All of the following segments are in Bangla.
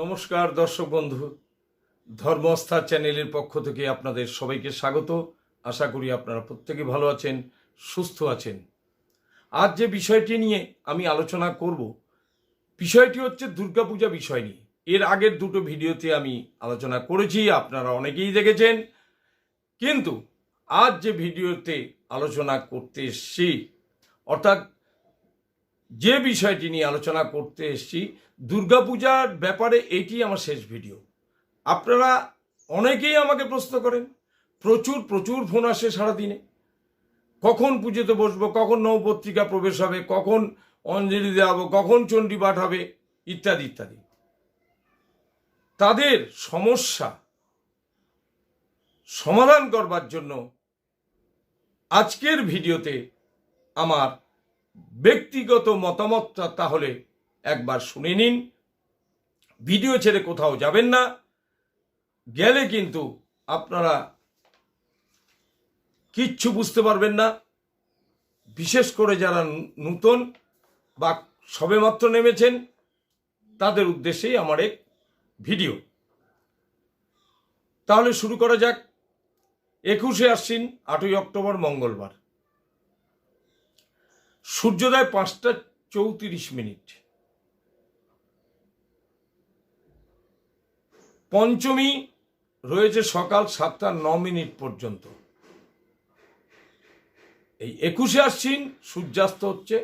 নমস্কার দর্শক বন্ধু, ধর্মস্থা চ্যানেলের পক্ষ থেকে আপনাদের সবাইকে স্বাগত। আশা করি আপনারা প্রত্যেকে ভালো আছেন, সুস্থ আছেন। আজ যে বিষয়টি নিয়ে আমি আলোচনা করব, বিষয়টি হচ্ছে দুর্গাপূজা বিষয় নিয়ে। এর আগের দুটো ভিডিওতে আমি আলোচনা করেছি, আপনারা অনেকেই দেখেছেন। কিন্তু আজ যে ভিডিওতে আলোচনা করতে এসছি, অর্থাৎ যে বিষয়টি নিয়ে আলোচনা করতে এসেছি, দুর্গাপূজার ব্যাপারে এটি আমার শেষ ভিডিও। আপনারা অনেকেই আমাকে প্রশ্ন করেন, প্রচুর প্রচুর ফোন আসে সারাদিনে। কখন পুজোতে বসবো, কখন নবপত্রিকা প্রবেশ হবে, কখন অঞ্জলি দেওয়াবো, কখন চণ্ডী পাঠ হবে, ইত্যাদি ইত্যাদি। তাদের সমস্যা সমাধান করবার জন্য আজকের ভিডিওতে আমার ব্যক্তিগত মতামতটা তাহলে একবার শুনে নিন। ভিডিও ছেড়ে কোথাও যাবেন না। গেলে কিন্তু আপনারা কিচ্ছু বুঝতে পারবেন না। বিশেষ করে যারা নূতন বা সবেমাত্র নেমেছেন, তাদের উদ্দেশ্যেই আমার এক ভিডিও। তাহলে শুরু করা যাক। একুশে আশ্বিন, আটই অক্টোবর, মঙ্গলবার। সূর্যোদয় পাঁচটা চৌত্রিশ মিনিট। পঞ্চমী রয়েছে সকাল সাতটা ন মিনিট পর্যন্ত। এই একুশে আশ্বিন সূর্যাস্ত হচ্ছে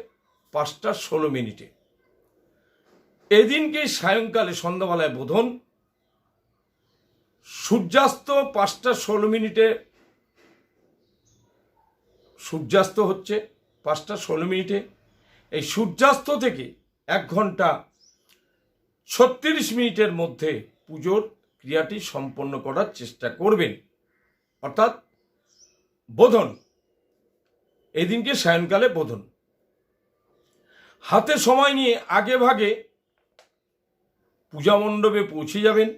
পাঁচটা ষোলো মিনিটে। এদিনকে সায়ংকালে সন্ধ্যাবেলায় বোধন। সূর্যাস্ত পাঁচটা ষোলো মিনিটে। সূর্যাস্ত হচ্ছে পাঁচটা ষোলো মিনিটে। এই সূর্যাস্ত থেকে এক ঘণ্টা ছত্রিশ মিনিটের মধ্যে পুজোর ক্রিয়াটি সম্পন্ন করার চেষ্টা করবেন। অর্থাৎ বোধন। এদিনকে সায়নকালে বোধন। হাতে সময় নিয়ে আগে ভাগে পূজা মণ্ডপে পৌঁছে যাবেন।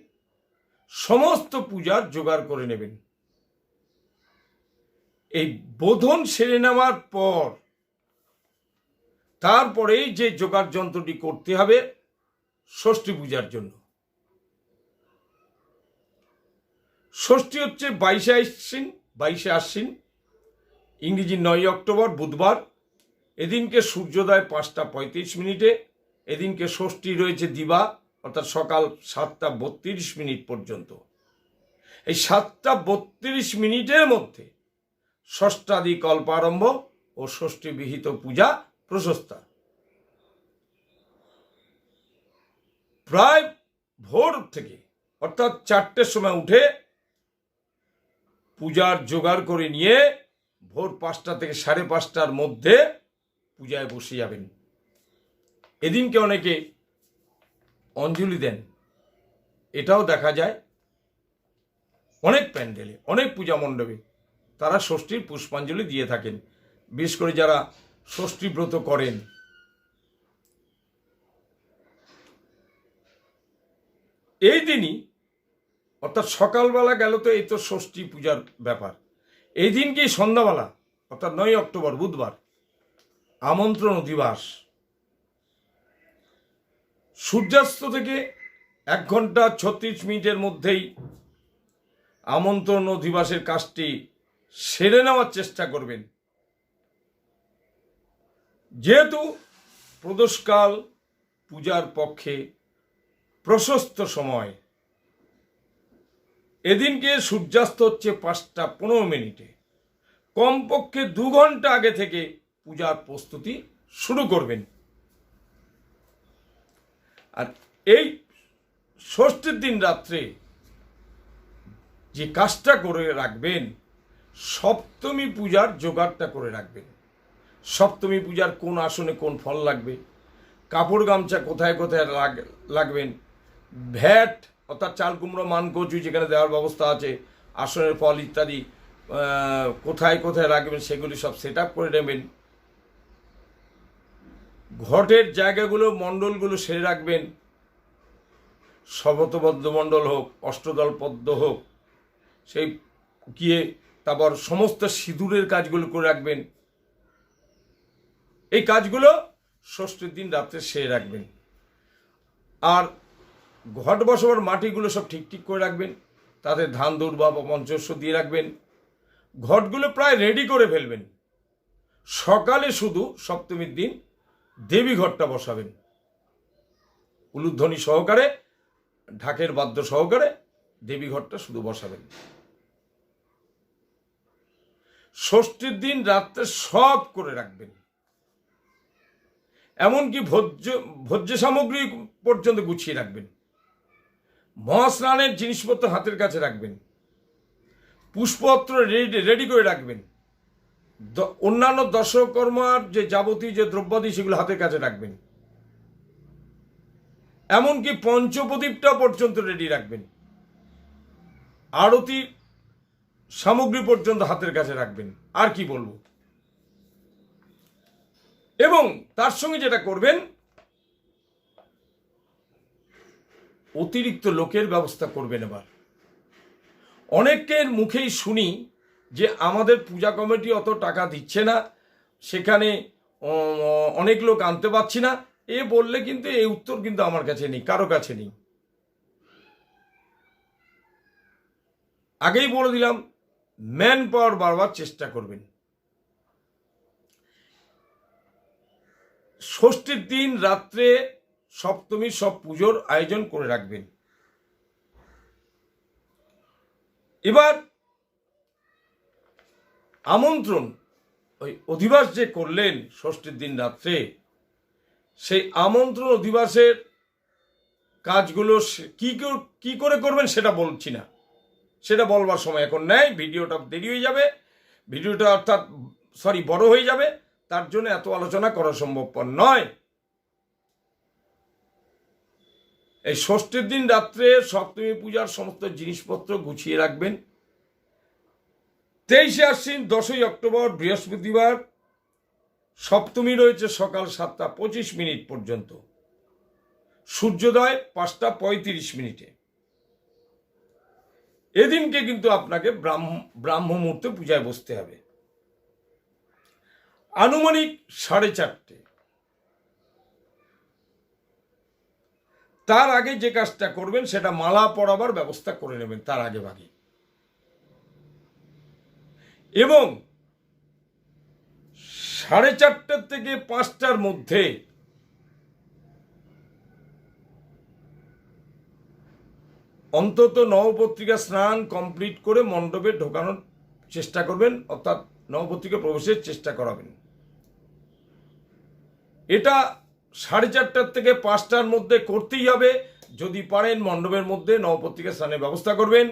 সমস্ত পূজার জোগাড় করে নেবেন। এই বোধন সেরে নেওয়ার পর তারপরেই যে জোগাড় যন্ত্রটি করতে হবে ষষ্ঠী পূজার জন্য। ষষ্ঠী হচ্ছে বাইশে আশ্বিন বাইশে আশ্বিন, ইংরেজি নয় অক্টোবর, বুধবার। এদিনকে সূর্যোদয় পাঁচটা পঁয়ত্রিশ মিনিটে, এদিনকে ষষ্ঠী রয়েছে দিবা, অর্থাৎ সকাল সাতটা বত্রিশ মিনিট পর্যন্ত। এই সাতটা বত্রিশ মিনিটের মধ্যে ষষ্ঠাদি কল্পারম্ভ ও ষষ্ঠী বিহিত পূজা প্রশস্তা। প্রায় ভোর থেকে, অর্থাৎ চারটের সময় উঠে পূজার জোগাড় করে নিয়ে ভোর পাঁচটা থেকে সাড়ে পাঁচটার মধ্যে পূজায় বসে যাবেন। এদিনকে অনেকে অঞ্জলি দেন। এটাও দেখা যায়, অনেক প্যান্ডেলে, অনেক পূজা মণ্ডপে তারা ষষ্ঠীর পুষ্পাঞ্জলি দিয়ে থাকেন। বিশেষ করে যারা ষষ্ঠী ব্রত করেন। এই দিনই, অর্থাৎ সকালবেলা গেল তো এই তো ষষ্ঠী পূজার ব্যাপার। এই দিনকেই সন্ধ্যাবেলা, অর্থাৎ নয় অক্টোবর, বুধবার, আমন্ত্রণ দিবাস সূর্যাস্ত থেকে এক ঘণ্টা ছত্রিশ মিনিটের মধ্যেই আমন্ত্রণ অধিবাসের কাজটি সেরে নেওয়ার চেষ্টা করবেন। যেহেতু প্রদোষকাল পূজার পক্ষে প্রশস্ত সময়, এদিনকে সূর্যাস্ত হচ্ছে পাঁচটা পনেরো মিনিটে। কমপক্ষে দু ঘণ্টা আগে থেকে পূজার প্রস্তুতি শুরু করবেন। আর এই ষষ্ঠীর দিন রাত্রে যে কাজটা করে রাখবেন, সপ্তমী পূজার জোগাড়টা করে রাখবেন। সপ্তমী পূজার কোন আসনে কোন ফল লাগবে? কাপড় গামছা কোথায় কোথায় লাগ- লাগবেন? ভ্যাট, অর্থাৎ চাল কুমড়ো মান কচু যেখানে দেওয়ার ব্যবস্থা আছে, আসনের ফল ইত্যাদি কোথায় কোথায় রাখবেন সেগুলি সব সেট করে নেবেন। ঘটের জায়গাগুলো, মণ্ডলগুলো সেরে রাখবেন। সবতবদ্ধ মণ্ডল হোক, অষ্টদল পদ্ম হোক, সেই গিয়ে তারপর সমস্ত সিঁদুরের কাজগুলো করে রাখবেন। এই কাজগুলো ষষ্ঠীর দিন রাত্রে সেরে রাখবেন। আর ঘট বসাবার মাটিগুলো সব ঠিক ঠিক করে রাখবেন। তাতে ধান দুর্বা বা পঞ্চস্ব দিয়ে রাখবেন। ঘটগুলো প্রায় রেডি করে ফেলবেন। সকালে শুধু সপ্তমীর দিন দেবী ঘরটা বসাবেন। উলুধ্বনি সহকারে, ঢাকের বাদ্য সহকারে দেবী ঘরটা শুধু বসাবেন। ষষ্ঠীর দিন রাত্রে সব করে রাখবেন। এমনকি ভোজ্য ভোজ্য সামগ্রী পর্যন্ত গুছিয়ে রাখবেন। মহাস্নানের জিনিসপত্র হাতের কাছে রাখবেন। পুষ্পপত্র রেডি রেডি করে রাখবেন। অন্যান্য দর্শকর্মার যে যাবতীয় যে দ্রব্যাদি সেগুলো হাতের কাছে রাখবেন। এমনকি পঞ্চপ্রদীপটা পর্যন্ত রেডি রাখবেন। আরতি সামগ্রী পর্যন্ত হাতের কাছে রাখবেন। আর কি বলব? এবং তার সঙ্গে যেটা করবেন, অতিরিক্ত লোকের ব্যবস্থা করবেন এবার। অনেকের মুখেই শুনি যে আমাদের পূজা কমিটি অত টাকা দিচ্ছে না, সেখানে অনেক লোক আনতে পারছি না। এ বললে কিন্তু এই উত্তর কিন্তু আমার কাছে নেই, কারও কাছে নেই। আগেই বলে দিলাম ম্যান পাওয়ার বাড়বার চেষ্টা করবেন। ষষ্ঠীর দিন রাত্রে সপ্তমীর সব পুজোর আয়োজন করে রাখবেন। এবার আমন্ত্রণ, ওই অধিবাস যে করলেন ষষ্ঠীর দিন রাত্রে, সেই আমন্ত্রণ অধিবাসের কাজগুলো কি কি করে করবেন সেটা বলছি না। সেটা বলবার সময় এখন নেই, ভিডিওটা দেরি হয়ে যাবে, ভিডিওটা অর্থাৎ সরি বড় হয়ে যাবে। তার জন্য এত আলোচনা করা সম্ভবপর নয়। এই ষষ্ঠীর দিন রাত্রে সপ্তমী পূজার সমস্ত জিনিসপত্র গুছিয়ে রাখবেন। তেইশে আশ্বিন, দশই অক্টোবর, বৃহস্পতিবার, সপ্তমী রয়েছে সকাল সাতটা পঁচিশ মিনিট পর্যন্ত। সূর্যোদয় পাঁচটা পঁয়ত্রিশ মিনিটে। এদিনকে কিন্তু আপনাকে ব্রাহ্ম ব্রাহ্ম মুহূর্তে পূজায় বসতে হবে। আনুমানিক সাড়ে চারটে। তার আগে যে কাজটা করবেন, সেটা মালা পরাবার ব্যবস্থা করে নেবেন তার আগে ভাগে। এবং সাড়ে চারটার থেকে পাঁচটার মধ্যে অন্তত নবপত্রিকা স্নান কমপ্লিট করে মণ্ডপে ঢোকানোর চেষ্টা করবেন, অর্থাৎ নবপত্রিকা প্রবেশের চেষ্টা করাবেন। এটা সাড়ে চারটার থেকে পাঁচটার মধ্যে করতেই হবে। যদি পারেন মণ্ডপের মধ্যে নবপত্রিকা স্নানের ব্যবস্থা করবেন।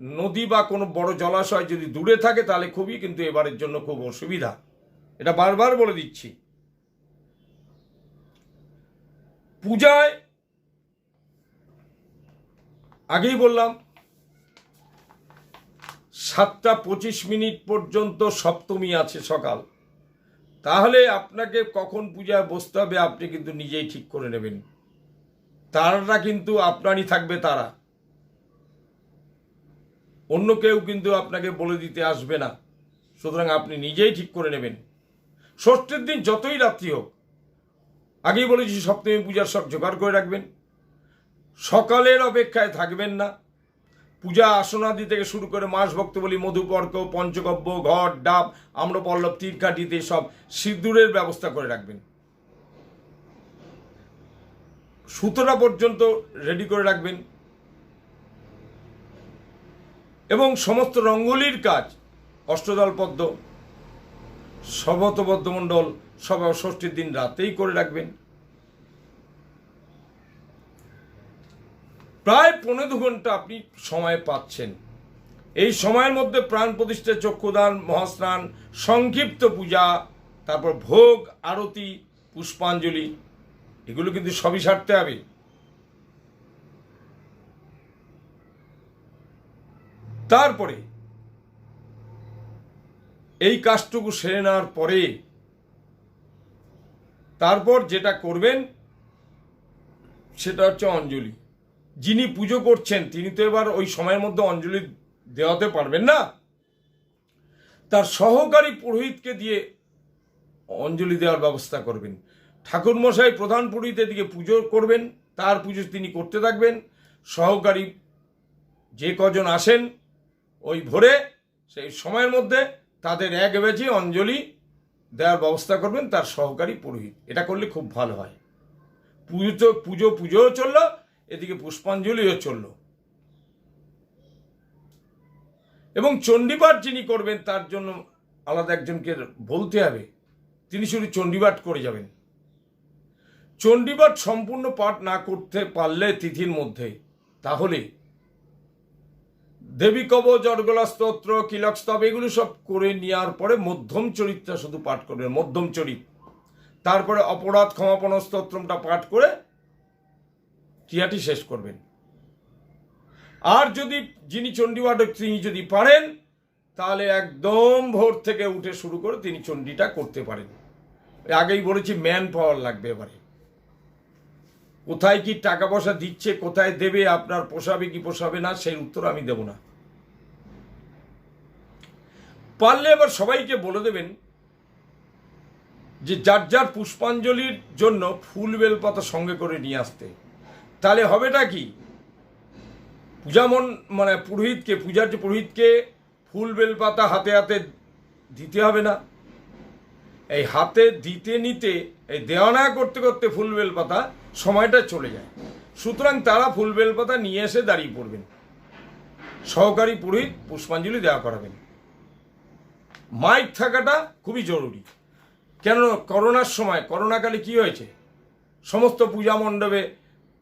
নদী বা কোনো বড় জলাশয় যদি দূরে থাকে তাহলে খুবই, কিন্তু এবারের জন্য খুব অসুবিধা। এটা বারবার বলে দিচ্ছি। পূজায় আগেই বললাম, সাতটা পঁচিশ মিনিট পর্যন্ত সপ্তমী আছে সকাল। তাহলে আপনাকে কখন পূজায় বসতে হবে আপনি কিন্তু নিজেই ঠিক করে নেবেন। তারাটা কিন্তু আপনারই থাকবে তারা। অন্য কেউ কিন্তু আপনাকে বলে দিতে আসবে না। সুতরাং আপনি নিজেই ঠিক করে নেবেন। ষষ্ঠীর দিন যতই রাত্রি হোক, আগেই বলেছি সপ্তমী পূজার সব জোগাড় করে রাখবেন। সকালের অপেক্ষায় থাকবেন না। পূজা আসনাদি থেকে শুরু করে মাস ভক্তবলী মধুপর্ক, পঞ্চগব্য, ঘট, ডাব, আম্রপল্লব তীরকাঠিতে সব সিঁদুরের ব্যবস্থা করে রাখবেন। সুতোটা পর্যন্ত রেডি করে রাখবেন। এবং সমস্ত রঙ্গোলির কাজ, অষ্টদল পদ্ম সবতবদ্ধ মণ্ডল, সব ষষ্ঠীর দিন রাতেই করে রাখবেন। প্রায় পনেরো ঘণ্টা আপনি সময় পাচ্ছেন। এই সময়ের মধ্যে প্রাণ প্রতিষ্ঠা, চক্ষুদান, মহাস্নান, সংক্ষিপ্ত পূজা, তারপর ভোগ, আরতি, পুষ্পাঞ্জলি, এগুলো কিন্তু সবই সারতে হবে। তারপরে এই কাজটুকু সেরে নেওয়ার পরে তারপর যেটা করবেন, সেটা হচ্ছে অঞ্জলি। যিনি পুজো করছেন, তিনি তো এবার ওই সময়ের মধ্যে অঞ্জলি দেওয়াতে পারবেন না। তার সহকারী পুরোহিতকে দিয়ে অঞ্জলি দেওয়ার ব্যবস্থা করবেন। ঠাকুরমশাই প্রধান পুরোহিত এদিকে পুজো করবেন, তার পুজো তিনি করতে থাকবেন। সহকারী যে কজন আসেন ওই ভোরে, সেই সময়ের মধ্যে তাদের এক বেজি অঞ্জলি দেওয়ার ব্যবস্থা করবেন তার সহকারী পুরোহিত। এটা করলে খুব ভালো হয়। পুজো পুজো, পুজোও চলল এদিকে পুষ্পাঞ্জলিও চলল। এবং চণ্ডীপাঠ যিনি করবেন, তার জন্য আলাদা একজনকে বলতে হবে, তিনি শুধু চণ্ডীপাঠ করে যাবেন। চণ্ডীপাঠ সম্পূর্ণ পাঠ না করতে পারলে তিথির মধ্যে, তাহলে দেবী কবচ, অর্গলা স্তোত্র কিলক স্তব, এগুলো সব করে নেওয়ার পরে মধ্যম চরিত্রা শুধু পাঠ করবেন, মধ্যম চরিত। তারপরে অপরাধ, ক্ষমাপণ স্তোত্রমটা পাঠ করে ক্রিয়াটি শেষ করবেন। আর যদি যিনি চণ্ডীপাঠ তিনি যদি পারেন, তাহলে একদম ভোর থেকে উঠে শুরু করে তিনি চণ্ডীটা করতে পারেন। আগেই বলেছি ম্যান পাওয়ার লাগবে এবারে। কোথায় কি টাকা পয়সা দিচ্ছে, কোথায় দেবে, আপনার পোষাবে কি পোষাবে না, সেই উত্তর আমি দেব না। পারলে এবার সবাইকে বলে দেবেন যে যার যার পুষ্পাঞ্জলির জন্য ফুল বেলপাতা সঙ্গে করে নিয়ে আসতে। তাহলে হবেটা কি? পূজামন মানে পুরোহিতকে পূজার পুরোহিতকে ফুল বেলপাতা হাতে হাতে দিতে হবে না। এই হাতে দিতে নিতে, এই দেওয়া করতে করতে ফুল বেলপাতা সময়টা চলে যায়। সুতরাং তারা ফুল বেলপাতা নিয়ে এসে দাঁড়িয়ে পড়বেন। সহকারী পুরোহিত পুষ্পাঞ্জলি দেওয়া করাবেন। মাইক থাকাটা খুবই জরুরি। কেন করোনার সময়, করোনাকালে কি হয়েছে? সমস্ত পূজা মণ্ডপে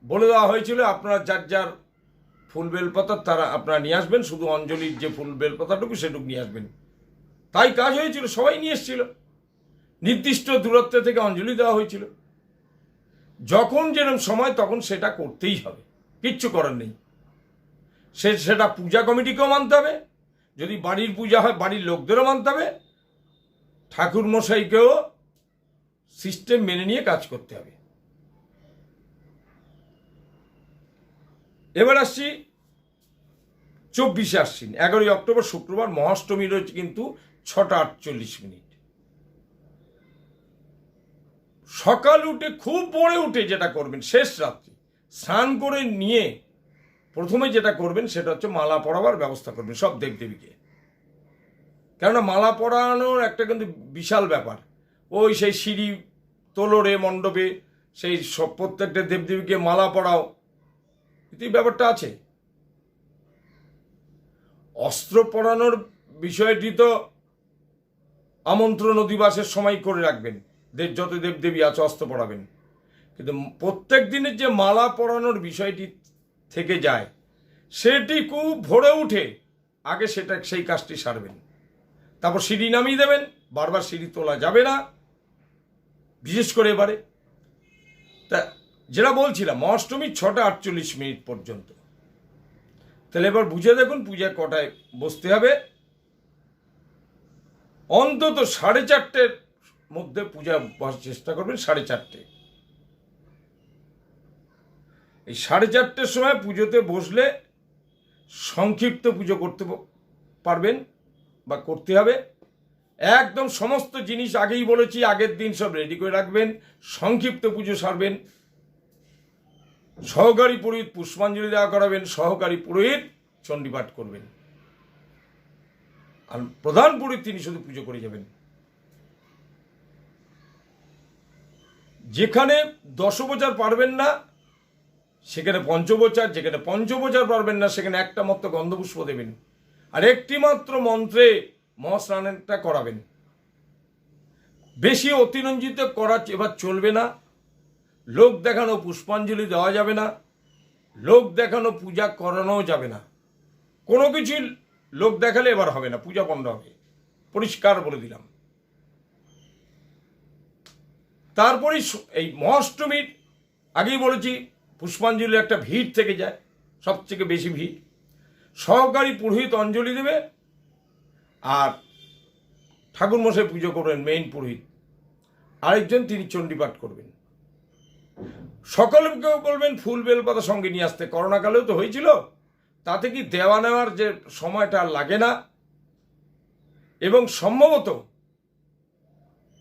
বলে দেওয়া হয়েছিল, আপনারা যার যার ফুল বেলপাতা তারা আপনারা নিয়ে আসবেন, শুধু অঞ্জলির যে ফুল বেলপাতাটুকু সেটুকু নিয়ে আসবেন। তাই কাজ হয়েছিল, সবাই নিয়ে এসেছিল। নির্দিষ্ট দূরত্ব থেকে অঞ্জলি দেওয়া হয়েছিল। যখন যেরকম সময়, তখন সেটা করতেই হবে। কিচ্ছু করার নেই। সে, সেটা পূজা কমিটিকেও মানতে হবে। যদি বাড়ির পূজা হয়, বাড়ির লোকদেরও মানতে হবে। ঠাকুর মশাইকেও সিস্টেম মেনে নিয়ে কাজ করতে হবে। এবার আসছি চব্বিশে আশ্বিন। এগারোই অক্টোবর, শুক্রবার, মহাষ্টমী রয়েছে কিন্তু ছটা আটচল্লিশ মিনিট। সকাল উঠে, খুব পরে উঠে যেটা করবেন, শেষ রাত্রি, স্নান করে নিয়ে প্রথমে যেটা করবেন, সেটা হচ্ছে মালা পরাবার ব্যবস্থা করবেন সব দেবদেবীকে। কেননা মালা পরানোর একটা কিন্তু বিশাল ব্যাপার। ওই সেই সিঁড়ি, তোলরে, মণ্ডপে, সেই সব প্রত্যেকটা দেবদেবীকে মালা পরাও এই ব্যাপারটা আছে। অস্ত্র পরানোর বিষয়টি তো আমন্ত্রণ অধিবাসের সময় করে রাখবেন। দেব যত দেবদেবী আছে অস্ত্র পড়াবেন কিন্তু প্রত্যেক দিনের যে মালা পরানোর বিষয়টি থেকে যায়, সেটি খুব ভরে উঠে আগে সেটা সেই কাজটি সারবেন। তারপর সিঁড়ি নামিয়ে দেবেন, বারবার সিঁড়ি তোলা যাবে না। বিশেষ করে এবারে। তা যেটা বলছিলাম, অষ্টমী ছটা আটচল্লিশ মিনিট পর্যন্ত। তাহলে এবার বুঝে দেখুন পূজা কটায় বসতে হবে। অন্তত সাড়ে চারটের মধ্যে পূজা বসার চেষ্টা করবেন, সাড়ে চারটে। এই সাড়ে চারটের সময় পুজোতে বসলে সংক্ষিপ্ত পুজো করতে পারবেন বা করতে হবে। একদম সমস্ত জিনিস আগেই বলেছি, আগের দিন সব রেডি করে রাখবেন, সংক্ষিপ্ত পুজো সারবেন। সহকারী পুরোহিত পুষ্পাঞ্জলি দেওয়া করাবেন, সহকারী পুরোহিত চণ্ডীপাঠ করবেন। আর প্রধান পুরোহিত তিনি শুধু পুজো করে যাবেন। যেখানে দশবচার পারবেন না, সেখানে পঞ্চবচার যেখানে পঞ্চবচার পারবেন না, সেখানে একটা মাত্র গন্ধপুষ্প দেবেন। আর একটি মাত্র মন্ত্রে মহাস্নানটা করাবেন। বেশি অতিরঞ্জিত করা এবার চলবে না। লোক দেখানো পুষ্পাঞ্জলি দেওয়া যাবে না, লোক দেখানো পূজা করানোও যাবে না। কোনো কিছুই লোক দেখালে এবার হবে না, পূজা বন্ধ হবে। পরিষ্কার বলে দিলাম। তারপরেই সু- এই মহাষ্টমীর আগেই বলেছি, পুষ্পাঞ্জলির একটা ভিড় থেকে যায়, সবথেকে বেশি ভিড়। সহকারী পুরোহিত অঞ্জলি দেবে, আর ঠাকুরমশাই পুজো করবেন মেইন পুরোহিত। আরেকজন তিনি চণ্ডীপাঠ করবেন। সকলকেও বলবেন ফুল বেলপাতা সঙ্গে নিয়ে আসতে। করোনাকালেও তো হয়েছিল। তাতে কি দেওয়া নেওয়ার যে সময়টা লাগে না? এবং সম্ভবত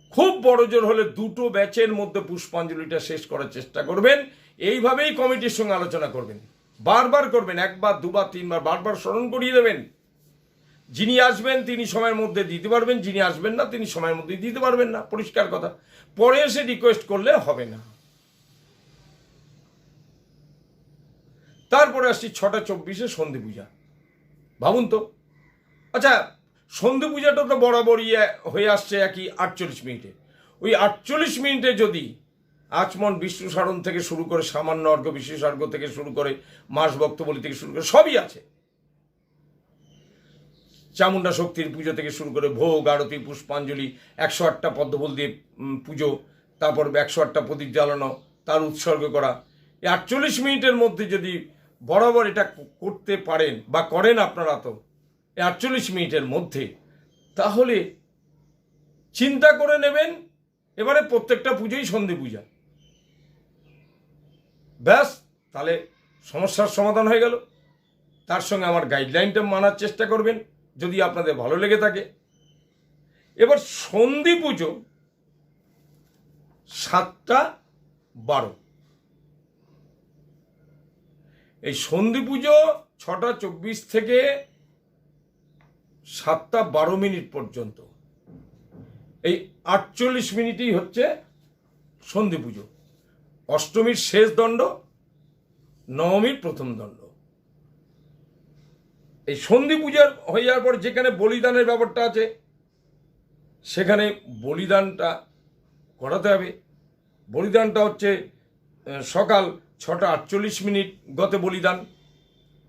খুব বড় জোর হলে দুটো ব্যাচের মধ্যে পুষ্পাঞ্জলিটা শেষ করার চেষ্টা করবেন। এইভাবেই কমিটির সঙ্গে আলোচনা করবেন। বারবার করবেন, একবার, দুবার, তিনবার, বারবার স্মরণ করিয়ে দেবেন। যিনি আসবেন, তিনি সময়ের মধ্যে দিতে পারবেন, যিনি আসবেন না, তিনি সময়ের মধ্যে দিতে পারবেন না। পরিষ্কার কথা। পরে এসে রিকোয়েস্ট করলে হবে না। তারপরে আসছি ছটা চব্বিশে সন্ধি পূজা। ভাবুন তো। আচ্ছা সন্ধি পূজাটা তো বরাবরই হয়ে আসছে একই আটচল্লিশ মিনিটে। ওই আটচল্লিশ মিনিটে যদি আচমন বিষ্ণু সারণ থেকে শুরু করে সামান্য অর্ঘ বিশেষার্ঘ থেকে শুরু করে মাস বক্তবলী থেকে শুরু করে সবই আছে। চামুন্ডা শক্তির পুজো থেকে শুরু করে ভোগ, আরতি, পুষ্পাঞ্জলি, একশো আটটা পদ্মফুল দিয়ে পুজো, তারপর একশো আটটা প্রদীপ জ্বালানো, তার উৎসর্গ করা। এই আটচল্লিশ মিনিটের মধ্যে যদি বরাবর এটা করতে পারেন বা করেন আপনারা তো আটচল্লিশ মিনিটের মধ্যে। তাহলে চিন্তা করে নেবেন, এবারে প্রত্যেকটা পুজোই সন্ধি পূজা। ব্যাস, তাহলে সমস্যার সমাধান হয়ে গেল। তার সঙ্গে আমার গাইডলাইনটা মানার চেষ্টা করবেন, যদি আপনাদের ভালো লেগে থাকে। এবার সন্ধি পুজো সাতটা বারো। এই সন্ধি পুজো ছটা চব্বিশ থেকে সাতটা বারো মিনিট পর্যন্ত। এই আটচল্লিশ মিনিটই হচ্ছে সন্ধি পুজো। অষ্টমীর শেষ দণ্ড, নবমীর প্রথম দণ্ড। এই সন্ধি পূজার হয়ে যাওয়ার পর যেখানে বলিদানের ব্যাপারটা আছে, সেখানে বলিদানটা করাতে হবে। বলিদানটা হচ্ছে সকাল ছটা আটচল্লিশ মিনিট গতে বলিদান।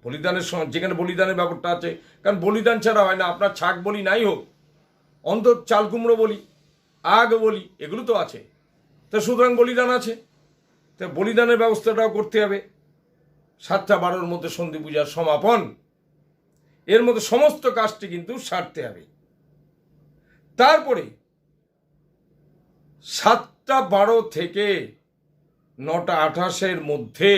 বলিদানের সময় যেখানে বলিদানের ব্যাপারটা আছে। কারণ বলিদান ছাড়া হয় না, আপনার ছাক বলি নাই হোক। অন্তর চাল কুমড়ো বলি, আগ বলি, এগুলো তো আছে। তো সুতরাং বলিদান আছে। তো বলিদানের ব্যবস্থাটাও করতে হবে। সাতটা বারোর মধ্যে সন্ধি পূজার সমাপন। এর মধ্যে সমস্ত কাজটি কিন্তু সারতে হবে। তারপরে সাতটা বারো থেকে নটা আঠাশের মধ্যে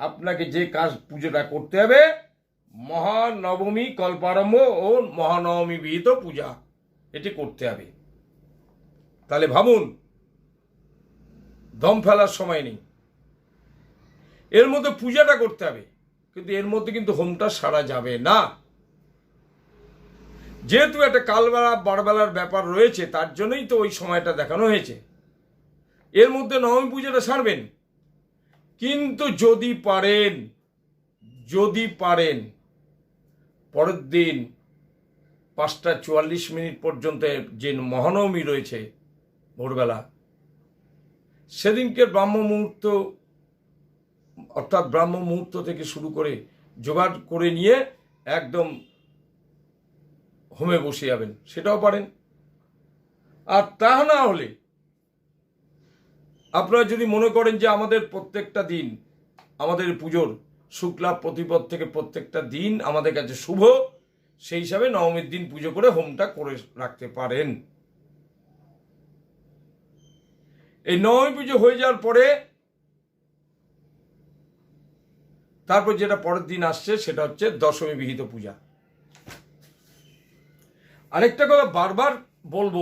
আপনাকে যে কাজ পুজোটা করতে হবে, মহানবমী, কল্পারম্ভ ও মহানবমী বিহিত পূজা এটি করতে হবে। তাহলে ভাবুন, দম ফেলার সময় নেই। এর মধ্যে পূজাটা করতে হবে, কিন্তু এর মধ্যে কিন্তু হোমটা সারা যাবে না। যেহেতু একটা কালবেলা, বারবেলার ব্যাপার রয়েছে, তার জন্যই তো ওই সময়টা দেখানো হয়েছে। এর মধ্যে নবমী পূজাটা সারবেন। কিন্তু যদি পারেন যদি পারেন, পরের দিন পাঁচটা চুয়াল্লিশ মিনিট পর্যন্ত যে মহানবমী রয়েছে ভোরবেলা, সেদিনকে ব্রাহ্ম মুহূর্ত, অর্থাৎ ব্রাহ্ম মুহূর্ত থেকে শুরু করে জোগাড় করে নিয়ে একদম হোমে বসে যাবেন, সেটাও পারেন। আর তা না হলে আপনারা যদি মনে করেন যে আমাদের প্রত্যেকটা দিন, আমাদের পুজোর শুক্লা প্রতিপদ থেকে প্রত্যেকটা দিন আমাদের কাছে শুভ, সেই হিসাবে নবমীর দিন পুজো করে হোমটা করে রাখতে পারেন। এই নবমী পুজো হয়ে যাওয়ার পরে, তারপর যেটা পরের দিন আসছে সেটা হচ্ছে দশমী বিহিত পূজা। আরেকটা কথা বারবার বলব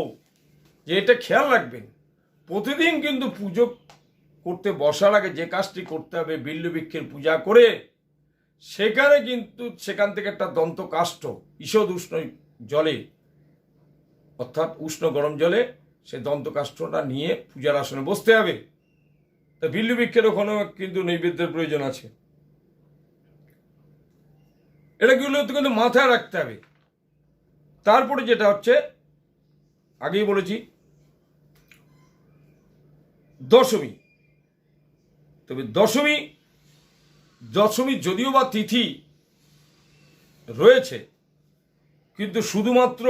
যে এটা খেয়াল রাখবেন প্রতিদিন কিন্তু পুজো করতে বসার আগে যে কাজটি করতে হবে, বিল্ল বৃক্ষের পূজা করে, সেখানে কিন্তু সেখান থেকে একটা দন্ত কাষ্ঠ ঈষদ উষ্ণ জলে, অর্থাৎ উষ্ণ গরম জলে সে দন্ত কাষ্ঠটা নিয়ে পূজার আসনে বসতে হবে। তা বিল্লু বৃক্ষের ওখানেও কিন্তু নৈবেদ্যের প্রয়োজন আছে। এটাগুলো তো কিন্তু মাথায় রাখতে হবে। তারপরে যেটা হচ্ছে, আগেই বলেছি দশমী। তবে দশমী দশমী যদিও বা তিথি রয়েছে, কিন্তু শুধুমাত্র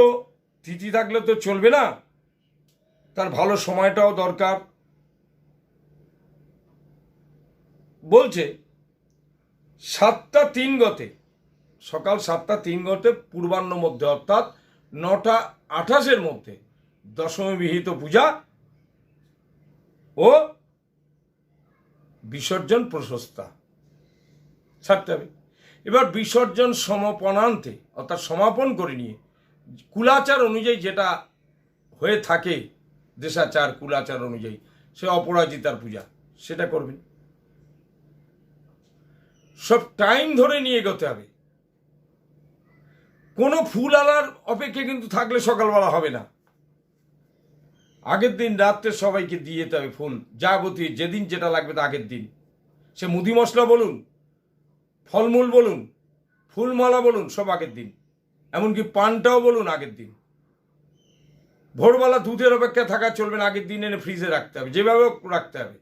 তিথি থাকলে তো চলবে না। তার ভালো সময়টাও দরকার। বলছে, সাতটা তিন গতে, সকাল সাতটা তিন গতে পূর্বাহ্ন মধ্যে, অর্থাৎ নটা আঠাশের মধ্যে দশমী বিহিত পূজা ও বিসর্জন প্রশস্তা। ছাড়তে হবে। এবার বিসর্জন সমাপনান্তে, অর্থাৎ সমাপন করে নিয়ে, কুলাচার অনুযায়ী যেটা হয়ে থাকে, দেশাচার, কুলাচার অনুযায়ী, সে অপরাজিতার পূজা, সেটা করবেন। সব টাইম ধরে নিয়ে এগোতে হবে। কোনো ফুল আলার অপেক্ষা কিন্তু থাকলে সকালবেলা হবে না। আগের দিন রাত্রে সবাইকে দিয়ে যেতে হবে ফুল যাবতীয় যেদিন যেটা লাগবে তা আগের দিন। সে মুদি মশলা বলুন, ফলমূল বলুন, ফুলমালা বলুন, সব আগের দিন। এমনকি পানটাও বলুন আগের দিন। ভোরবেলা দুধের অপেক্ষা থাকা চলবে না, আগের দিন এনে ফ্রিজে রাখতে হবে। যেভাবে রাখতে হবে।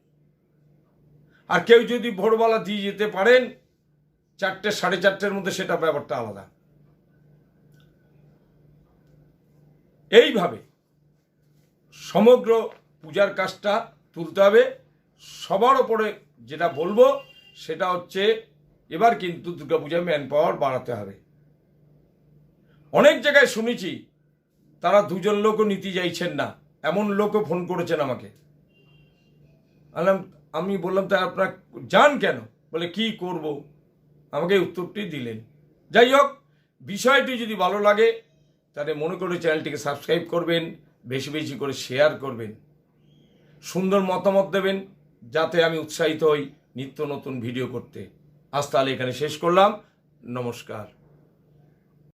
আর কেউ যদি ভোরবেলা দিয়ে যেতে পারেন, চারটে, সাড়ে চারটের মধ্যে সেটা ব্যাপারটা আলাদা। এইভাবে সমগ্র পূজার কাজটা তুলতে হবে। সবার ওপরে যেটা বলব, সেটা হচ্ছে এবার কিন্তু দুর্গাপূজায় ম্যান পাওয়ার বাড়াতে হবে। অনেক জায়গায় শুনেছি, তারা দুজন লোকও নিতে চাইছেন না। এমন লোকও ফোন করেছেন আমাকে। আমি বললাম, তা আপনার যান কেন? বলে, কি করব? আমাকে উত্তরটি দিলেন। যাই হোক, বিষয়টি যদি ভালো লাগে, তাহলে মনে করে চ্যানেলটিকে সাবস্ক্রাইব করবেন। বেশি বেশি করে শেয়ার করবেন। সুন্দর মতামত দেবেন যাতে আমি উৎসাহিত হই নিত্য নতুন ভিডিও করতে। আজ তাহলে এখানে শেষ করলাম। নমস্কার।